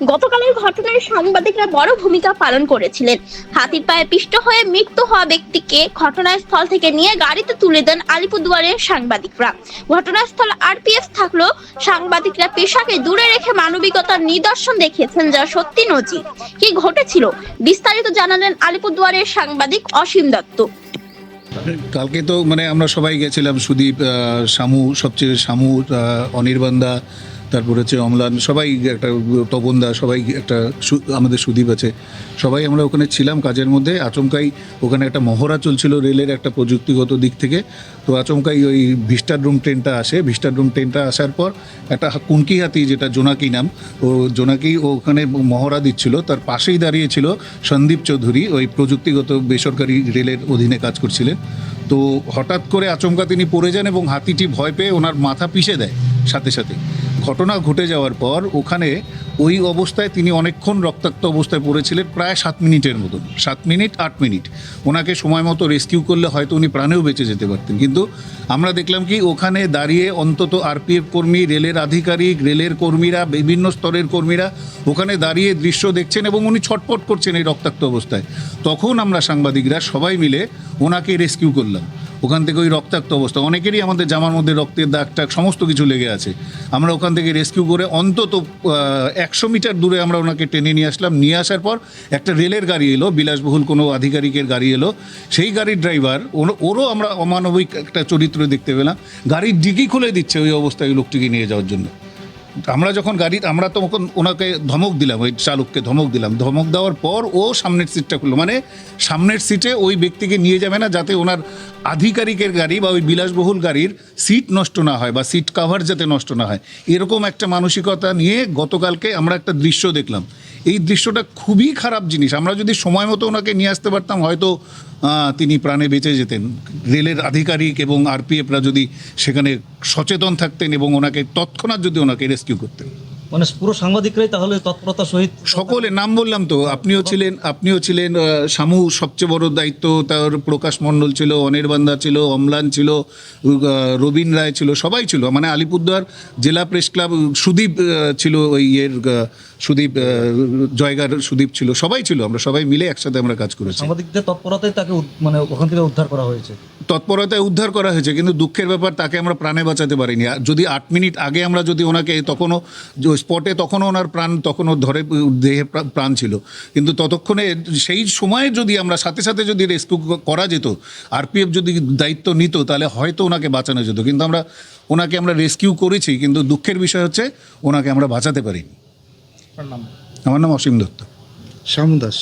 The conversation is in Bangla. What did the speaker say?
গতকালের ঘটনায় সাংবাদিকরা বড় ভূমিকা পালন করেছিলেন। হাতির পায়ে পিষ্ট হয়ে মৃত্যু হওয়া ব্যক্তিকে ঘটনাস্থল থেকে নিয়ে গাড়িতে তুলে দেন আলিপুরদুয়ারের সাংবাদিকরা। ঘটনাস্থল আরপিএফ থাকলেও সাংবাদিকরা পেশাকে দূরে রেখে মানবিকতার নিদর্শন দেখিয়েছেন যা সত্যি নজির। কি ঘটেছিল বিস্তারিত জানালেন আলিপুরদুয়ারের সাংবাদিক অসীম দত্ত। কালকে তো মানে আমরা সবাই গেছিলাম সুদীপ শামু সবচেয়ে শামু আহ, অনির্বাণদা তারপর হচ্ছে অমলান, সবাই একটা তপনদা, সবাই একটা আমাদের সুদীপ আছে। সবাই আমরা ওখানে ছিলাম কাজের মধ্যে, আচমকাই ওখানে একটা মহড়া চলছিল রেলের একটা প্রযুক্তিগত দিক থেকে। তো আচমকাই ওই ভিস্টার রুম ট্রেনটা আসে, ভিস্টার রুম ট্রেনটা আসার পর একটা কুনকি হাতি যেটা জোনাকি নাম, ও জোনাকি ওখানে মহড়া দিচ্ছিল, তার পাশেই দাঁড়িয়েছিল সন্দীপ চৌধুরী, ওই প্রযুক্তিগত বেসরকারি রেলের অধীনে কাজ করছিলেন। তো হঠাৎ করে আচমকা তিনি পড়ে যান এবং হাতিটি ভয় পেয়ে ওনার মাথা পিষে দেয় সাথে সাথে। ঘটনা ঘটে যাওয়ার পর ওখানে ওই অবস্থায় তিনি অনেকক্ষণ রক্তাক্ত অবস্থায় পড়েছিলেন, প্রায় সাত মিনিটের মতন। সাত মিনিট, আট মিনিট। ওনাকে সময় মতো রেস্কিউ করলে হয়তো উনি প্রাণেও বেঁচে যেতে পারতেন। কিন্তু আমরা দেখলাম কি ওখানে দাঁড়িয়ে অন্তত আরপিএফ কর্মী, রেলের আধিকারিক, রেলের কর্মীরা, বিভিন্ন স্তরের কর্মীরা ওখানে দাঁড়িয়ে দৃশ্য দেখছেন এবং উনি ছটপট করছেন এই রক্তাক্ত অবস্থায়। তখন আমরা সাংবাদিকরা সবাই মিলে ওনাকে রেস্কিউ করলাম। ওখান থেকে ওই রক্তাক্ত অবস্থা। অনেকেরই আমাদের জামার মধ্যে রক্তের দাগ টাক সমস্ত কিছু লেগে আছে। আমরা ওখান থেকে রেস্কিউ করে অন্তত একশো মিটার দূরে আমরা ওনাকে টেনে নিয়ে আসলাম। নিয়ে আসার পর একটা রেলের গাড়ি এলো, বিলাসবহুল কোনো আধিকারিকের গাড়ি এলো। সেই গাড়ির ড্রাইভার ওরও আমরা অমানবিক একটা চরিত্র দেখতে পেলাম। গাড়ির ডিগি খুলে দিচ্ছে ওই অবস্থায় ওই লোকটিকে নিয়ে যাওয়ার জন্য। আমরা যখন গাড়ি, আমরা তো ওনাকে ধমক দিলাম, ওই চালককে ধমক দিলাম। ধমক দেওয়ার পর ও সামনের সিটটা খুললো। মানে সামনের সিটে ওই ব্যক্তিকে নিয়ে যাবে না, যাতে ওনার আধিকারিকের গাড়ি বা ওই বিলাসবহুল গাড়ির সিট নষ্ট না হয় বা সিট কাভার যাতে নষ্ট না হয়। এরকম একটা মানসিকতা নিয়ে গতকালকে আমরা একটা দৃশ্য দেখলাম। এই দৃশ্যটা খুবই খারাপ জিনিস। আমরা যদি সময় মতো ওনাকে নিয়ে আসতে পারতাম, হয়তো তিনি প্রাণে বেঁচে যেতেন। রেলের আধিকারিক এবং আরপিএফরা যদি সেখানে সচেতন থাকতেন এবং ওনাকে তৎক্ষণাৎ যদি ওনাকে রেস্কিউ করতেন। মানে পুরো সাংবাদিকরাই তাহলে তৎপরতা সহিত সকলে নাম বললাম তো আপনিও ছিলেন আপনিও ছিলেন শামু সবচেয়ে বড় দায়িত্ব তার প্রকাশ মণ্ডল ছিল অনির্বাণদা ছিল অম্লান ছিল রবীন রায় ছিল সবাই ছিল মানে আলিপুরদুয়ার জেলা প্রেস ক্লাব সুদীপ ছিল ওই ইয়ের সুদীপ জয়গার সুদীপ ছিল সবাই ছিল আমরা সবাই মিলে একসাথে আমরা কাজ করেছি। সাংবাদিকদের তৎপরতায় তাকে মানে ওখান থেকে উদ্ধার করা হয়েছে। তৎপরতায় উদ্ধার করা হয়েছে কিন্তু দুঃখের ব্যাপার তাকে আমরা প্রাণে বাঁচাতে পারিনি। যদি আট মিনিট আগে আমরা যদি ওনাকে তখনও স্পটে তখন ওনার প্রাণ তখনও ধরে দেহে প্রাণ ছিল। কিন্তু ততক্ষণে সেই সময়ে যদি আমরা সাথে সাথে যদি রেস্কিউ করা যেত আরপিএফ যদি দায়িত্ব নিত তাহলে হয়তো ওনাকে বাঁচানো যেত। কিন্তু আমরা ওনাকে আমরা রেস্কিউ করেছি কিন্তু দুঃখের বিষয় হচ্ছে ওনাকে আমরা বাঁচাতে পারিনি। আমার নাম অসীম দত্ত। শ্যামদাস